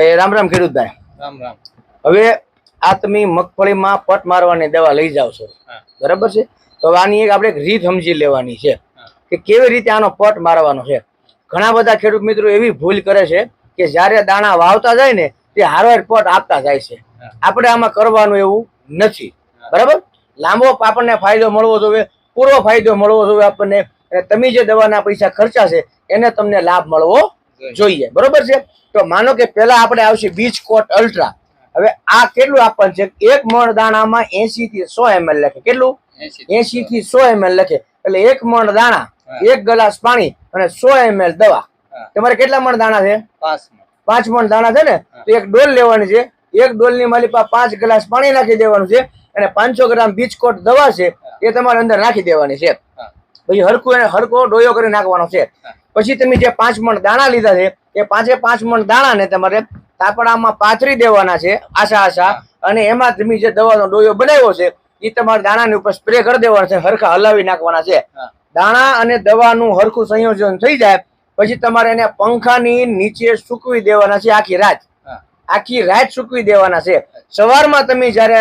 એ રામ રામ ખેડૂતભાઈ. રામ રામ. હવે આ તમે મગફળીમાં પટ મારવાની દવા લઈ જાવ છો. બરાબર છે? તો આની એક આપણે રીત સમજી લેવાની છે કે કેવી રીતે આનો પટ મારવાનો છે. ઘણા બધા ખેડૂત મિત્રો એવી ભૂલ કરે છે કે જ્યારે દાણા વાવતા જાય ને તે હારવાર પટ આપતા જાય છે. આપણે આમાં કરવાનું એવું નથી. બરાબર? લાંબો આપણને ફાયદો મળવો જોઈએ પૂરો ફાયદો મળવો જોઈએ આપણને. અને તમે જે દવાના પૈસા ખર્ચા છે એને તમને લાભ મળવો જોઈએ. બરોબર છે? તો માનો કે પેલા આપણે આવશે બીચ કોટ અલ્ટ્રા. હવે આ કેટલું આપવાનું છે? એક મણ દાણામાં એસી થી સો એમએલ લખે. કેટલું? એસી થી સો એમએલ લખે. એટલે એક મણ દાણા એક ગ્લાસ પાણી અને સો એમએલ દવા. તમારે કેટલા મણ દાણા છે? પાંચ મણ. દાણા છે ને? તો એક ડોલ લેવાની છે. એક ડોલની માલી પાસે પાંચ ગ્લાસ પાણી નાખી દેવાનું છે અને પાંચસો ગ્રામ બીચ કોટ દવા છે એ તમારે અંદર નાખી દેવાની છે. પછી હરખું એને હરખો ડોયો કરી નાખવાનો છે. પછી તમે જે પાંચ મણ દાણા લીધા છે એ પાંચે પાંચ મણ દાણાને તમારે તાપડામાં પાથરી દેવાના છે આશા આશા. અને એમાં તમે જે દવાનો ડોયો બનાવ્યો છે એ તમારે દાણાની ઉપર સ્પ્રે કરી દેવાનો છે હરખા હલાવી નાખવાના છે. દાણા અને દવાનું હરખું સંયોજન થઈ જાય પછી તમારે એને પંખાની નીચે સૂકવી દેવાના છે આખી રાત. આખી રાત સૂકવી દેવાના છે. સવારમાં તમે જયારે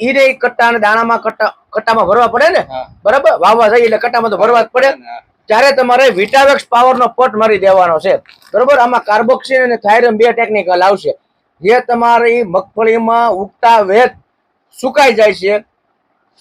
ઈરે કટ્ટા અને દાણામાં કટ્ટા કટ્ટામાં ભરવા પડે ને? બરાબર? વાવવા જઈએ એટલે કટ્ટામાં તો ભરવા જ પડે. ત્યારે તમારે વિટાવેક્સ પાવરનો પટ મારી દેવાનો છે. બરોબર? આમાં કાર્બોક્સિન અને થાયરમ બે ટેકનિકલ આવશે. જે તમારી મગફળીમાં ઉગતા વેત સુકાઈ જાય છે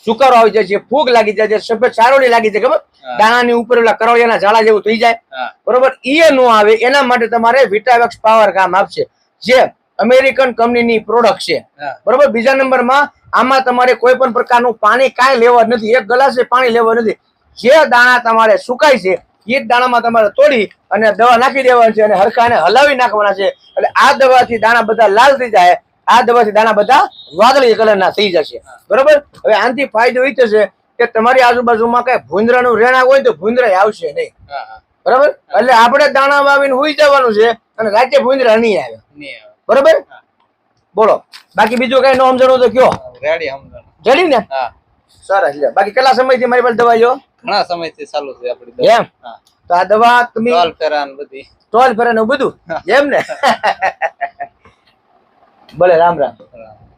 સુકારો આવી જાય છે ફૂગ લાગી જાય છે સફેદ સારોડી લાગી જાય ખબર? દાણાની ઉપર ઓલા કરોળિયાના ઝાડા જેવું થઈ જાય. બરોબર? એ નો આવે એના માટે તમારે વિટાવેક્સ પાવર કામ આપશે. જે અમેરિકન કંપનીની પ્રોડક્ટ છે. બરોબર? બીજા નંબરમાં આમાં તમારે કોઈ પણ પ્રકારનું પાણી કાંઈ લેવા નથી. એક ગ્લાસ પાણી લેવા નથી. જે દાણા તમારે સુકાય છે એ જ દાણામાં તમારે તોડી અને દવા નાખી દેવાની છે અને હરખાને હલાવી નાખવાના છે. એટલે આ દવાથી દાણા બધા લાલ થઈ જાય આ દવાથી દાણા બધા વાદળી કલરના થઈ જશે. બરોબર? હવે આનાથી ફાયદો એ થશે કે તમારી આજુબાજુમાં કઈ ભૂંદરાનું રેણા હોય તો ભૂંદરા આવશે નહીં. બરાબર? એટલે આપણે દાણા વાવીને હુઈ જવાનું છે અને રાતે ભૂંદરા નહીં આવે. બરોબર? બોલો. બાકી બીજું કઈ ન સમજણું તો કયો? રેડી સમજણ. જડી ને? સરસ બાકી કેટલા સમયથી મારી પાસે દવા જો ઘણા સમયથી ચાલુ છે આપડી એમ? તો આ દવા તમે ટોલ ફેરા બધી. ટોલ ફેરે બધું? એમ ને? ભલે રામ રામ.